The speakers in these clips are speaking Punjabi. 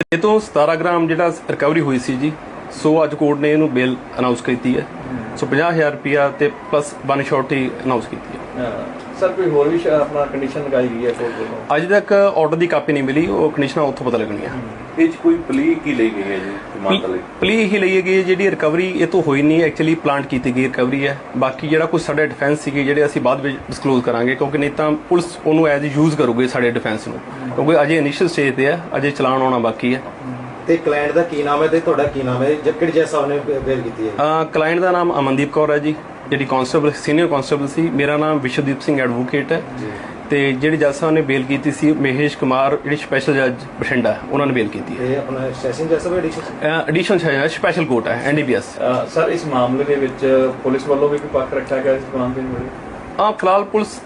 ਇਹ ਤੋਂ 17 ਗ੍ਰਾਮ ਜਿਹੜਾ ਰਿਕਵਰੀ ਹੋਈ ਸੀ ਜੀ, ਸੋ ਅੱਜ ਕੋਰਟ ਨੇ ਇਹਨੂੰ ਬੇਲ ਅਨਾਉਂਸ ਕੀਤੀ ਹੈ। ਸੋ 50000 ਰੁਪਿਆ ਤੇ ਪਲੱਸ ਵਨ ਸ਼ੋਰਟੀ ਅਨਾਉਂਸ ਕੀਤੀ ਹੈ। ਸਰ ਕੋਈ ਹੋਰ ਵੀ ਆਪਣਾ ਕੰਡੀਸ਼ਨ ਲਗਾਈ ਗਈ ਹੈ ਕੋਰਟ ਵੱਲੋਂ ਅੱਜ ਤੱਕ ਆਰਡਰ ਦੀ ਕਾਪੀ ਨਹੀਂ ਮਿਲੀ ਉਹ ਕੰਡੀਸ਼ਨਾਂ ਉੱਥੋਂ ਪਤਾ ਲੱਗਣੀਆਂ ਇਹ 'ਚ ਕੋਈ ਪਲੀ ਕੀ ਲਈ ਗਈ ਹੈ ਜੀ ਜ਼ਮਾਨਤ ਲਈ ਪਲੀ ਹੀ ਲਈ ਗਈ ਹੈ, ਜਿਹੜੀ ਰਿਕਵਰੀ ਇਹ ਤੋਂ ਹੋਈ ਨਹੀਂ ਐਕਚੁਅਲੀ ਪਲਾਂਟ ਕੀਤੀ ਗਈ ਰਿਕਵਰੀ ਹੈ। ਬਾਕੀ ਜਿਹੜਾ ਕੁਝ ਸਾਡੇ ਡਿਫੈਂਸ ਸੀਗੇ ਜਿਹੜੇ ਅਸੀਂ ਬਾਅਦ ਵਿੱਚ ਡਿਸਕਲੋਜ਼ ਕਰਾਂਗੇ ਕਿਉਂਕਿ ਨਹੀਂ ਤਾਂ ਪੁਲਿਸ ਉਹਨੂੰ ਐਜ਼ ਯੂਜ਼ ਕਰੂਗੀ ਸਾਡੇ ਡਿਫੈਂਸ ਨੂੰ। ਕਿਉਂਕਿ ਅਜੇ ਇਨੀਸ਼ੀਅਲ ਸਟੇਜ ਤੇ ਹੈ ਅਜੇ ਚਲਾਨ ਆਉਣਾ ਬਾਕੀ ਹੈ। ਤੇ ਕਲਾਇੰਟ ਦਾ ਕੀ ਨਾਮ ਹੈ ਤੇ ਤੁਹਾਡਾ ਕੀ ਨਾਮ ਹੈ? ਜੱਕੜ ਜੈ ਸਾਹਿਬ ਨੇ ਬੇਲ ਕੀਤੀ ਹੈ ਕਲਾਇੰਟ ਦਾ ਨਾਮ ਅਮਨਦੀਪ ਕੌਰ ਹੈ ਜੀ। ਜਿਹੜੀ ਕਾਂਸਟੇਬਲ ਸੀਨੀਅਰ ਕਾਂਸਟੇਬਲ ਸੀ। ਮੇਰਾ ਨਾਮ ਵਿਸ਼ਵਦੀਪ ਸਿੰਘ ਐਡਵੋਕੇਟ ਹੈ। ਤੇ ਜਿਹੜੀ ਜੱਜ ਸਾਹਿਬ ਨੇ ਬੇਲ ਕੀਤੀ ਸੀ ਮਹੇਸ਼ ਕੁਮਾਰ ਜਿਹੜੀ ਸਪੈਸ਼ਲ ਜੱਜ ਬਠਿੰਡਾ ਉਹਨਾਂ ਨੇ ਬੇਲ ਕੀਤੀ ਹੈ। ਇਹ ਆਪਣਾ ਸੈਸ਼ਨ ਜੈ ਸਾਹਿਬ ਐਡੀਸ਼ਨ ਐਡੀਸ਼ਨ ਹੈ ਸਪੈਸ਼ਲ ਕੋਰਟ ਹੈ ਐਨਡੀਪੀਐਸ ਸਰ ਇਸ ਮਾਮਲੇ ਦੇ ਵਿੱਚ ਪੁਲਿਸ ਵੱਲੋਂ ਵੀ ਕੋਈ ਪੱਖ ਰੱਖਿਆ ਗਿਆ ਇਸ ਦੇ ਮੁਰੇ ਆ ਫਿਲਹਾਲ ਪੁਲਿਸ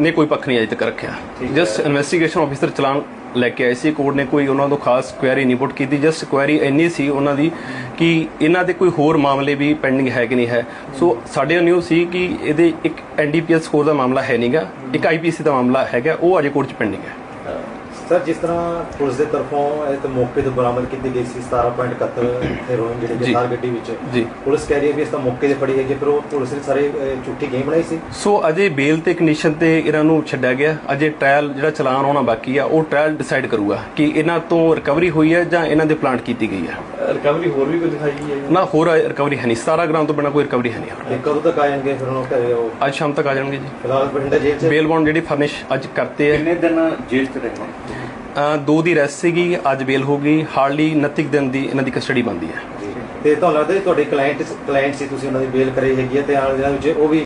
ਨੇ ਕੋਈ ਪੱਖ ਨਹੀਂ ਅਜੇ ਤੱਕ ਰੱਖਿਆ। ਜਸਟ ਇਨਵੈਸਟੀਗੇਸ਼ਨ ਆਫੀਸਰ ਚਲਾਨ ਲੈ ਕੇ ਆਏ ਸੀ। ਕੋਰਟ ਨੇ ਕੋਈ ਉਹਨਾਂ ਤੋਂ ਖਾਸ ਕੁਐਰੀ ਨਹੀਂ ਪੁੱਟ ਕੀਤੀ। ਜਸਟ ਕੁਐਰੀ ਇੰਨੀ ਸੀ ਉਹਨਾਂ ਦੀ ਕਿ ਇਹਨਾਂ ਦੇ ਕੋਈ ਹੋਰ ਮਾਮਲੇ ਵੀ ਪੈਂਡਿੰਗ ਹੈ ਕਿ ਨਹੀਂ ਹੈ। ਸੋ ਸਾਡੇ ਨਿਊਜ਼ ਸੀ ਕਿ ਇਹਦੇ ਇੱਕ ਐਨਡੀਪੀਐਸ ਸਕੋਰ ਦਾ ਮਾਮਲਾ ਹੈ ਨਹੀਂਗਾ ਇੱਕ ਆਈਪੀਸੀ ਦਾ ਮਾਮਲਾ ਹੈਗਾ, ਉਹ ਅਜੇ ਕੋਰਟ 'ਚ ਪੈਂਡਿੰਗ ਹੈ। ਸਰ ਜਿਸ ਤਰ੍ਹਾਂ ਪੁਲਿਸ ਦੇ ਤਰਫੋਂ ਇਹ ਤੇ ਮੌਕੇ ਤੋਂ ਬਰਾਮਦ ਕੀਤੀ ਗਈ ਸੀ 17.71 ਹੈਰੋਇਨ ਜਿਹੜੇ। ਕਿ ਕਾਰ ਗੱਡੀ ਵਿੱਚ ਜੀ। ਪੁਲਿਸ ਕਹਿ ਰਹੀ ਹੈ ਵੀ ਇਸ ਤਾਂ ਮੌਕੇ ਤੇ ਫੜੀ ਹੈਗੀ ਪਰ ਉਹ ਪੁਲਿਸ ਨੇ ਸਾਰੇ ਝੂਠੀ ਗੇਮ ਬਣਾਈ ਸੀ ਸੋ ਅਜੇ ਬੇਲ ਤੇ ਕੰਡੀਸ਼ਨ ਤੇ ਇਹਨਾਂ ਨੂੰ ਛੱਡਿਆ ਗਿਆ ਅਜੇ ਟ੍ਰਾਇਲ ਜਿਹੜਾ ਚਲਾਨ ਆਉਣਾ ਬਾਕੀ ਆ ਉਹ ਟ੍ਰਾਇਲ ਡਿਸਾਈਡ ਕਰੂਗਾ ਕਿ ਇਹਨਾਂ ਤੋਂ ਰਿਕਵਰੀ ਹੋਈ ਹੈ ਜਾਂ ਇਹਨਾਂ ਦੇ ਪਲਾਂਟ ਕੀਤੀ ਗਈ ਹੈ ਰਿਕਵਰੀ ਹੋਰ ਵੀ ਕੋਈ ਦਿਖਾਈ ਗਈ ਹੈ? ਨਾ ਹੋਰ ਰਿਕਵਰੀ ਹੈ ਨਹੀਂ। 17 ਗ੍ਰਾਮ ਤੋਂ ਬਿਨਾਂ ਕੋਈ ਰਿਕਵਰੀ ਹੈ ਨਹੀਂ ਕਦੋਂ ਤੱਕ ਆ ਜਾਣਗੇ ਫਿਰ ਉਹ ਘਰੇ ਉਹ? ਅੱਜ ਸ਼ਾਮ ਤੱਕ ਆ ਜਾਣਗੇ ਜੀ। ਫਿਲਹਾਲ ਬਠਿੰਡਾ ਜੇਲ੍ਹ 'ਚ? ਬੇਲ ਬੌਂਡ ਜਿਹੜੀ ਫਰਨਿਸ਼ ਅੱਜ ਕਰਤੇ ਹੈ। ਕਿੰਨੇ ਦਿਨ ਜੇਲ੍ਹ 'ਚ ਰਹਿਣਾ? ਦੋ ਦੀ ਰੈਸਟ ਸੀਗੀ ਅੱਜ ਬੇਲ ਹੋ ਗਈ। ਹਾਰਡਲੀ 29 ਕੁ ਦਿਨ ਦੀ ਇਹਨਾਂ ਦੀ ਕਸਟਡੀ ਬੰਦੀ ਹੈ। ਤੇ ਤੁਹਾਨੂੰ ਲੱਗਦਾ ਤੁਹਾਡੇ ਕਲਾਇੰਟ ਕਲਾਇੰਟ ਸੀ ਤੁਸੀਂ ਉਹਨਾਂ ਦੀ ਬੇਲ ਕਰਾਈ ਹੈਗੀ ਹੈ ਤੇ ਆਉਣ ਦਿਨਾਂ ਵਿੱਚ ਉਹ ਵੀ